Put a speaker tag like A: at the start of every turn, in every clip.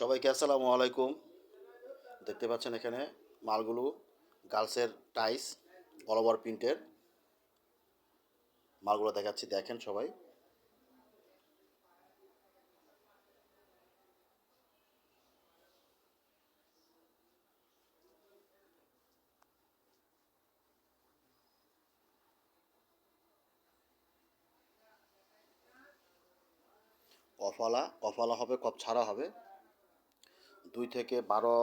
A: সবাইকে আসসালামু আলাইকুম। দেখতে পাচ্ছেন এখানে মালগুলো গার্লসের টাইস অল ওভার প্রিন্টের। মালগুলো দেখাচ্ছি, দেখেন সবাই। অফালা অফালা হবে কপ ছাড়া হবে। দুই থেকে বারো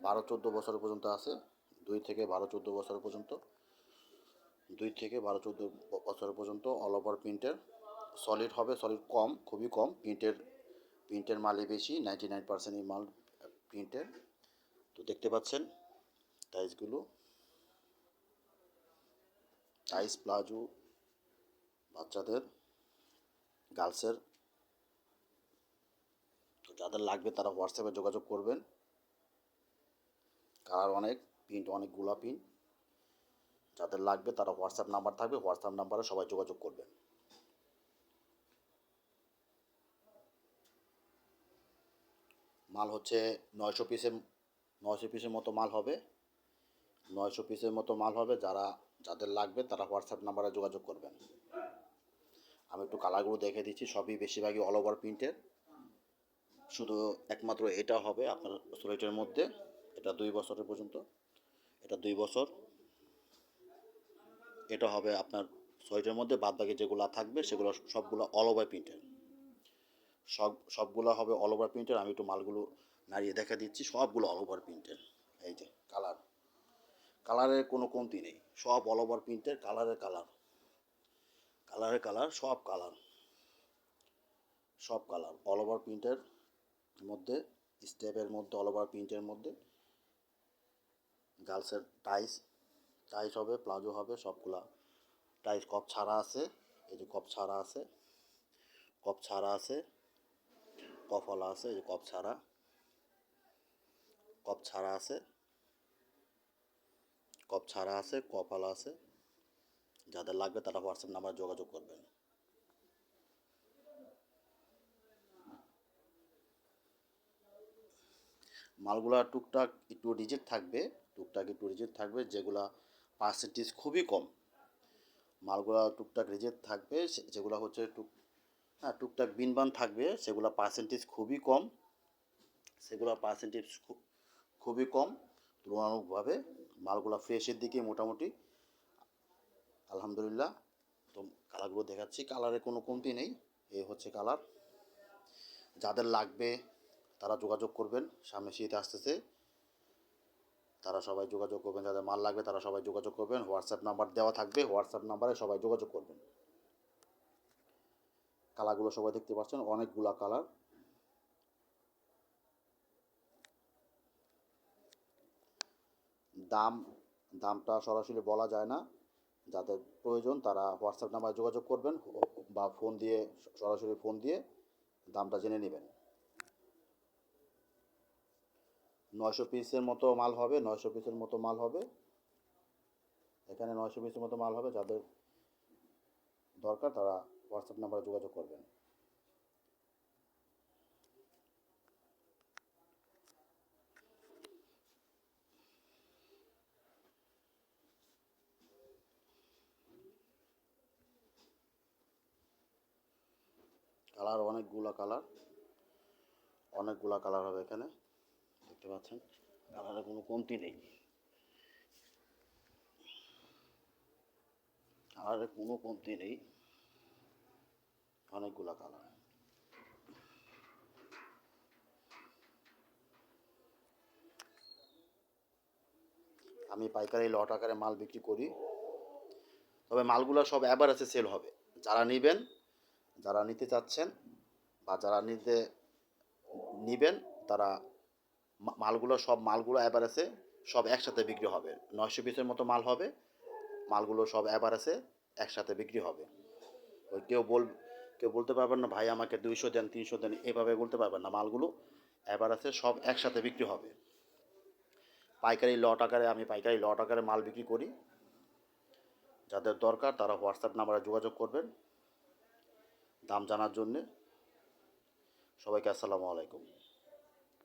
A: বারো, চোদ্দ বছর পর্যন্ত আছে। দুই থেকে বারো, চোদ্দ বছর পর্যন্ত। দুই থেকে বারো, চোদ্দ বছর পর্যন্ত অল ওভার প্রিন্টের সলিড হবে সলিড কম, খুবই কম। প্রিন্টের প্রিন্টের মালই বেশি নাইনটি নাইন পার্সেন্ট এই মাল প্রিন্টের তো দেখতে পাচ্ছেন টাইসগুলো টাইস প্লাজো, বাচ্চাদের গার্লসের তো যাদের লাগবে তারা হোয়াটসঅ্যাপে যোগাযোগ করবেন। কালার অনেক, প্রিন্ট অনেকগুলা প্রিন্ট। যাদের লাগবে তারা হোয়াটসঅ্যাপ নাম্বার থাকবে, হোয়াটসঅ্যাপ নাম্বারে সবাই যোগাযোগ করবেন। মাল হচ্ছে নয়শো পিসের নয়শো পিসের মতো মাল হবে। নয়শো পিসের মতো মাল হবে, যারা, যাদের লাগবে তারা হোয়াটসঅ্যাপ নাম্বারে যোগাযোগ করবেন। আমি একটু কালারগুলো দেখে দিচ্ছি, সবই বেশিরভাগই অল ওভার প্রিন্টের শুধু একমাত্র এটা হবে আপনার সোয়েটের মধ্যে। এটা দুই বছরের পর্যন্ত। এটা দুই বছর। এটা হবে আপনার সোয়েটের মধ্যে। বাদ বাকি যেগুলো থাকবে, সেগুলো সবগুলো অল ওভার প্রিন্টের সব, সবগুলো হবে অল ওভার প্রিন্টের আমি একটু মালগুলো নাড়িয়ে দেখা দিচ্ছি। সবগুলো অল ওভার প্রিন্টের এই যে কালার কালারের কোনো কমতি নেই। সব অল ওভার প্রিন্টের কালারের কালার কালারের কালার সব কালার সব কালার অল ওভার প্রিন্টের মধ্যে স্টেপের মধ্যে অল ওভার প্রিন্টের মধ্যে গার্লসের টাইস টাইস হবে, প্লাজো হবে, সবগুলা টাইস কপ ছাড়া আছে, এই যে কপ ছাড়া আছে কপ ছাড়া আছে কফলা আছে, এই যে কপ ছাড়া কপ ছাড়া আছে কপ ছাড়া আছে কপালা আছে, যাদের লাগবে তারা হোয়াটসঅ্যাপ নাম্বার যোগাযোগ করবেন। মালগুলা টুকটাক একটু রিজেক্ট থাকবে, টুকটাক একটু রিজেক্ট থাকবে, যেগুলা পার্সেন্টেজ খুবই কম। মালগুলা টুকটাক রিজেক্ট থাকবে যেগুলো হচ্ছে টুক হ্যাঁ টুকটাক বিনবান থাকবে, সেগুলো পার্সেন্টেজ খুবই কম। সেগুলো পার্সেন্টেজ খুবই কম। তুলনামূলকভাবে মালগুলা ফ্রেশের দিকে মোটামুটি, আলহামদুলিল্লাহ, তো কালারগুলো দেখাচ্ছি। কালারে কোনো কমতি নেই এই হচ্ছে কালার যাদের লাগবে তারা যোগাযোগ করবেন, সামনে শীত আসতেছে। তারা সবাই যোগাযোগ করবেন, যাদের মাল লাগবে তারা সবাই যোগাযোগ করবেন। হোয়াটসঅ্যাপ নাম্বার দেওয়া থাকবে হোয়াটসঅ্যাপ নাম্বারে সবাই যোগাযোগ করবেন। কালারগুলো সবাই দেখতে পাচ্ছেন, অনেকগুলা কালার। দাম, দামটা সরাসরি বলা যায় না, যাদের প্রয়োজন তারা হোয়াটসঅ্যাপ নাম্বারে যোগাযোগ করবেন, বা ফোন দিয়ে, সরাসরি ফোন দিয়ে দামটা জেনে নেবেন। নয়শো পিসের মতো মাল হবে, নয়শো পিসের মতো মাল হবে। এখানে নয়শো পিসের মতো মাল হবে, যাদের দরকার তারা হোয়াটসঅ্যাপ নাম্বারে যোগাযোগ করবেন। কালার অনেকগুলা কালার অনেকগুলা কালার হবে এখানে। দেখতে পাচ্ছেন কালারের কোনো কমতি নেই। কালারের কোনো কমতি নেই। অনেকগুলা কালার। আমি পাইকারি লট আকারে মাল বিক্রি করি। তবে মালগুলো সব অ্যাভারেজে সেল হবে। যারা নেবেন, যারা নিতে চাচ্ছেন বা যারা নিতে নিবেন, তারা মালগুলো সব মালগুলো অ্যাভারেজে সব একসাথে বিক্রি হবে। নয়শো পিসের মতো মাল হবে, মালগুলো সব অ্যাভারেজে একসাথে বিক্রি হবে। ওই কেউ বল কেউ বলতে পারবেন না, ভাই, আমাকে দুইশো দেন, তিনশো দেন। এভাবে বলতে পারবেন না। মালগুলো অ্যাভারেজে সব একসাথে বিক্রি হবে। পাইকারি লট আকারে, আমি পাইকারি লট আকারে মাল বিক্রি করি। যাদের দরকার তারা হোয়াটসঅ্যাপ নাম্বারে যোগাযোগ করবেন। দাম জানার জন্যে সবাইকে আসসালামু আলাইকুম।